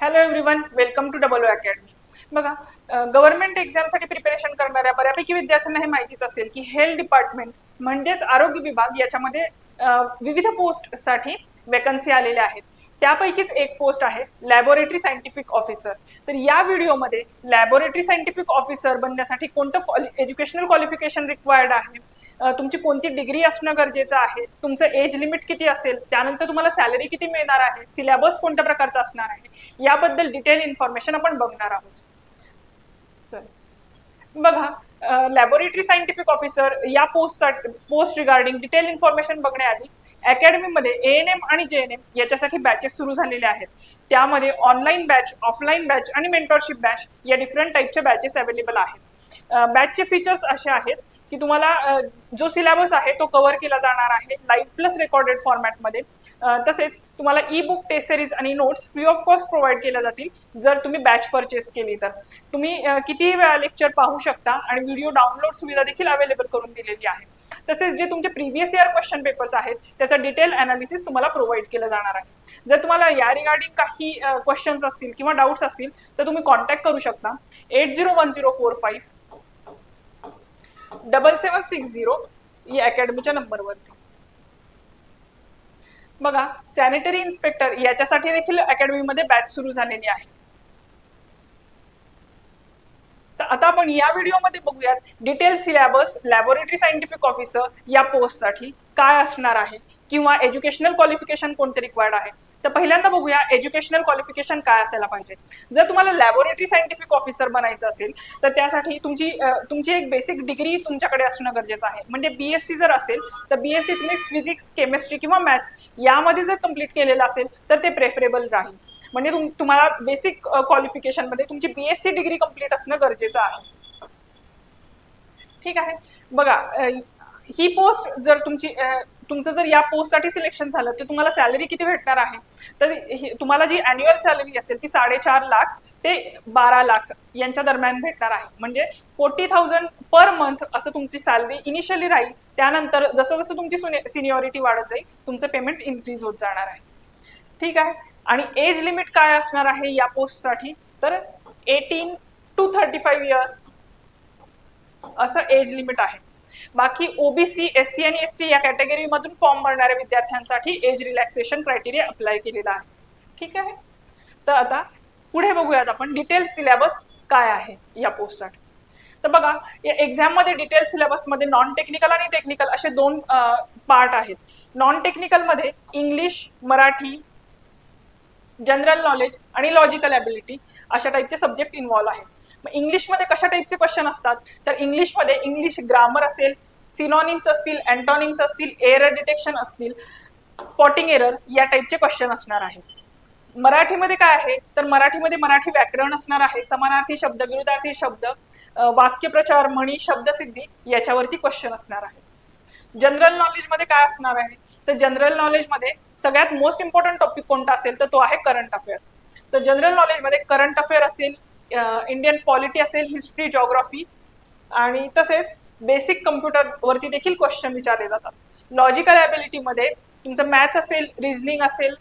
Hello everyone welcome to double academy बघा government एक्झामसाठी preparation करणाऱ्या बऱ्यापैकी विद्यार्थ्यांना हे माहितीच असेल की हेल्थ डिपार्टमेंट म्हणजेच आरोग्य विभाग याच्यामध्ये विविध पोस्टसाठी वेकन्सी आलेल्या आहेत. त्यापैकीच एक पोस्ट आहे लॅबोरेटरी सायंटिफिक ऑफिसर तर या व्हिडिओमध्ये लॅबोरेटरी सायंटिफिक ऑफिसर बनण्यासाठी कोणतं एज्युकेशनल क्वालिफिकेशन रिक्वायर्ड आहे? तुमची कोणती डिग्री असणं गरजेचं आहे? तुमचं एज लिमिट किती असेल? त्यानंतर तुम्हाला सॅलरी किती मिळणार आहे? सिलेबस कोणत्या प्रकारचा असणार आहे? याबद्दल डिटेल इन्फॉर्मेशन आपण बघणार आहोत. सर बघा लॅबोरेटरी सायंटिफिक ऑफिसर या post post regarding detail information बघण्याआधी अकॅडमीमध्ये ए एन एम आणि जे एन एम याच्यासाठी बॅचेस सुरू झालेले आहेत. त्यामध्ये ऑनलाईन बॅच ऑफलाईन बॅच आणि मेंटॉरशिप बॅच या डिफरंट टाईपच्या बॅचेस अवेलेबल आहेत. बॅचचे फीचर्स असे आहेत की तुम्हाला जो सिलेबस आहे तो कव्हर केला जाणार आहे लाईव्ह प्लस रेकॉर्डेड फॉर्मॅटमध्ये तसेच तुम्हाला ई बुक टेस्ट सिरीज आणि notes free of cost provide केल्या जातील जर तुम्ही बॅच परचेस केली तर. तुम्ही कितीही वेळा लेक्चर पाहू शकता आणि व्हिडिओ डाउनलोड सुविधा देखील अवेलेबल करून दिलेली आहे. तसेच जे तुमचे प्रिव्हियस इयर क्वेश्चन पेपर्स आहेत त्याचा डिटेल अनालिसिस तुम्हाला प्रोव्हाइड केलं जाणार आहे. जर तुम्हाला या रिगार्डिंग काही क्वेश्चन्स असतील किंवा डाऊट्स असतील तर तुम्ही कॉन्टॅक्ट करू शकता. Eight zero one zero four five double seven six zero या अकॅडमीच्या नंबरवरती बघा सॅनिटरी इन्स्पेक्टर याच्यासाठी देखील अकॅडमीमध्ये बॅच सुरू झालेली आहे. तर आता आपण या व्हिडिओमध्ये बघूयात detail syllabus laboratory scientific officer या पोस्टसाठी काय असणार आहे किंवा एज्युकेशनल क्वालिफिकेशन कोणते रिक्वायर्ड आहे. तर पहिल्यांदा बघूया एज्युकेशनल क्वालिफिकेशन काय असायला पाहिजे. जर तुम्हाला लॅबोरेटरी सायंटिफिक ऑफिसर बनायचं असेल तर त्यासाठी तुमची तुमची एक बेसिक डिग्री तुमच्याकडे असणं गरजेचं आहे. म्हणजे बी एस सी जर असेल तर बी एस सी तुम्ही फिजिक्स केमिस्ट्री किंवा मॅथ्स यामध्ये जर कंप्लीट केलेलं असेल तर ते प्रेफरेबल राहील. म्हणजे तुम तुम्हाला बेसिक क्वालिफिकेशनमध्ये तुमची B S C degree complete असणं गरजेचं आहे. ठीक आहे? बघा ही पोस्ट जर तुमची तुमचं जर या पोस्टसाठी सिलेक्शन झालं तर तुम्हाला सॅलरी किती भेटणार आहे? तर तुम्हाला जी अॅन्युअल सॅलरी असेल ती साडेचार लाख ते बारा लाख यांच्या दरम्यान भेटणार आहे. म्हणजे फोर्टी थाउजंड पर मंथ असं तुमची सॅलरी इनिशियली राहील. त्यानंतर जसं जसं तुमची सिनियॉरिटी वाढत जाईल तुमचं पेमेंट इन्क्रीज होत जाणार आहे. ठीक आहे? आणि एज लिमिट काय असणार आहे या पोस्टसाठी? तर eighteen to thirty five years असं एज लिमिट आहे. बाकी ओबीसी एस सी आणि एस टी या कॅटेगरीमधून फॉर्म भरणाऱ्या विद्यार्थ्यांसाठी एज रिलॅक्सेशन क्रायटेरिया अप्लाय केलेला आहे. ठीक आहे? तर आता पुढे बघूयात आपण डिटेल सिलेबस काय आहे या पोस्टसाठी तर बघा या एक्झाममध्ये डिटेल सिलेबसमध्ये नॉन टेक्निकल आणि टेक्निकल असे दोन पार्ट आहेत. नॉन टेक्निकलमध्ये इंग्लिश मराठी जनरल नॉलेज आणि लॉजिकल ॲबिलिटी अशा टाईपचे सब्जेक्ट इन्व्हॉल्व आहेत. इंग्लिशमध्ये कशा टाईपचे क्वेश्चन असतात? तर इंग्लिशमध्ये इंग्लिश ग्रामर असेल सिनॉनिम्स असतील अँटॉनिम्स असतील एरर डिटेक्शन असतील स्पॉटिंग एरर या टाईपचे क्वेश्चन असणार आहेत. मराठीमध्ये काय आहे? तर मराठीमध्ये मराठी व्याकरण असणार आहे समानार्थी शब्द विरुद्धार्थी शब्द वाक्यप्रचार म्हणी शब्दसिद्धी याच्यावरती क्वेश्चन असणार आहे जनरल नॉलेजमध्ये काय असणार आहे? तर जनरल नॉलेजमध्ये सगळ्यात मोस्ट इम्पॉर्टंट टॉपिक कोणता असेल? तर तो आहे करंट अफेअर तर जनरल नॉलेजमध्ये करंट अफेअर असेल इंडियन पॉलिटी असेल हिस्ट्री जॉग्राफी आणि तसेच बेसिक कम्प्युटरवरती देखील क्वेश्चन विचारले जातात. लॉजिकल ॲबिलिटीमध्ये तुमचं मॅथ्स असेल रिझनिंग असेल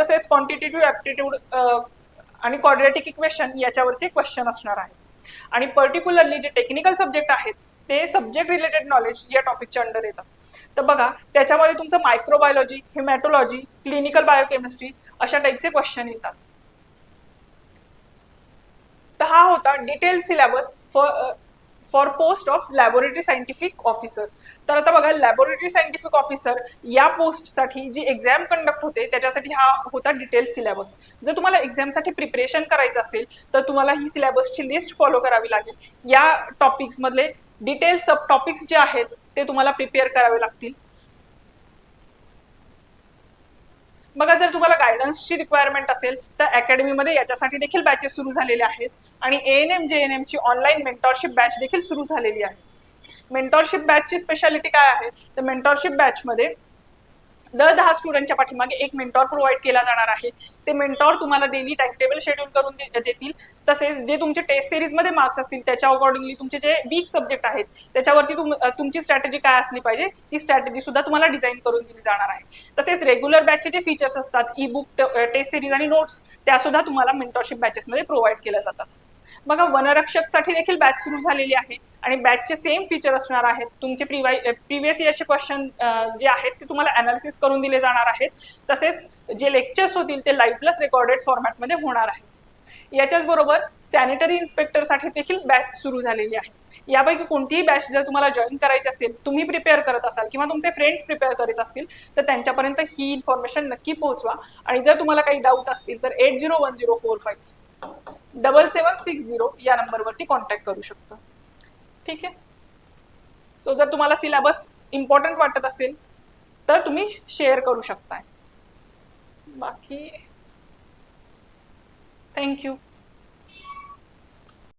तसेच क्वांटिटेटिव्ह ॲप्टिट्यूड आणि क्वाड्रेटिक इक्वेशन याच्यावरती क्वेश्चन असणार आहे आणि पर्टिक्युलरली जे टेक्निकल सब्जेक्ट आहेत ते सब्जेक्ट रिलेटेड नॉलेज या टॉपिकच्या अंडर येतात. तर बघा त्याच्यामध्ये तुमचं मायक्रोबायोलॉजी हिमॅटोलॉजी क्लिनिकल बायोकेमिस्ट्री अशा टाईपचे क्वेश्चन येतात. तर हा होता detail syllabus for for post of laboratory scientific officer तर आता बघा लॅबोरेटरी सायंटिफिक ऑफिसर या पोस्टसाठी जी एक्झाम कंडक्ट होते त्याच्यासाठी हा होता डिटेल सिलेबस जर तुम्हाला एक्झामसाठी प्रिपरेशन करायचं असेल तर तुम्हाला ही सिलेबसची लिस्ट फॉलो करावी लागेल. या टॉपिक्समधले डिटेल सब टॉपिक्स जे आहेत ते तुम्हाला प्रिपेअर करावे लागतील. बघा जर तुम्हाला गायडन्सची रिक्वायरमेंट असेल तर अकॅडमीमध्ये याच्यासाठी देखील बॅचेस सुरू झालेले आहेत. आणि A N M J N एमची online mentorship batch देखील सुरू झालेली आहे. मेंटॉरशिप बॅचची स्पेशालिटी काय आहे? तर मेंटॉरशिप बॅचमध्ये दर दहा स्टुडंटच्या पाठीमागे एक मेंटॉर प्रोव्हाइड केला जाणार आहे. ते मेंटॉर तुम्हाला डेली टाइम टेबल शेड्यूल करून देतील. तसेच जे तुमचे टेस्ट सिरीजमध्ये मार्क्स असतील त्याच्या अकॉर्डिंगली तुमचे जे वीक सब्जेक्ट आहेत त्याच्यावरती तुम तुमची स्ट्रॅटेजी काय असली पाहिजे ती स्ट्रॅटेजी सुद्धा तुम्हाला डिझाईन करून दिली जाणार आहे. तसेच रेग्युलर बॅचचे जे फीचर्स असतात ई बुक टेस्ट सिरीज आणि नोट्स त्या सुद्धा तुम्हाला मेंटॉरशिप बॅचेसमध्ये प्रोव्हाइड केल्या जातात. बघा वनरक्षकसाठी देखील बॅच सुरू झालेली आहे आणि बॅचचे सेम फीचर असणार आहेत. तुमचे प्रिव्हियस इयरचे क्वेश्चन जे आहेत ते तुम्हाला अनालिसिस करून दिले जाणार आहेत. तसेच जे लेक्चर्स होतील ते लाईव्ह प्लस रेकॉर्डेड फॉर्मॅटमध्ये होणार आहे याच्याच बरोबर सॅनिटरी इन्स्पेक्टरसाठी देखील बॅच सुरू झालेली आहे. यापैकी कोणतीही बॅच जर तुम्हाला जॉईन करायची असेल तुम्ही प्रिपेअर करत असाल किंवा तुमचे फ्रेंड्स प्रिपेअर करत असतील तर त्यांच्यापर्यंत ही इन्फॉर्मेशन नक्की पोहोचवा. आणि जर तुम्हाला काही डाऊट असतील तर eight zero one zero four five double seven six zero या नंबरवरती कॉन्टॅक्ट करू शकतो. ठीक आहे? सो जर तुम्हाला सिलेबस इम्पॉर्टंट वाटत असेल तर तुम्ही शेअर करू शकताय. बाकी थँक्यू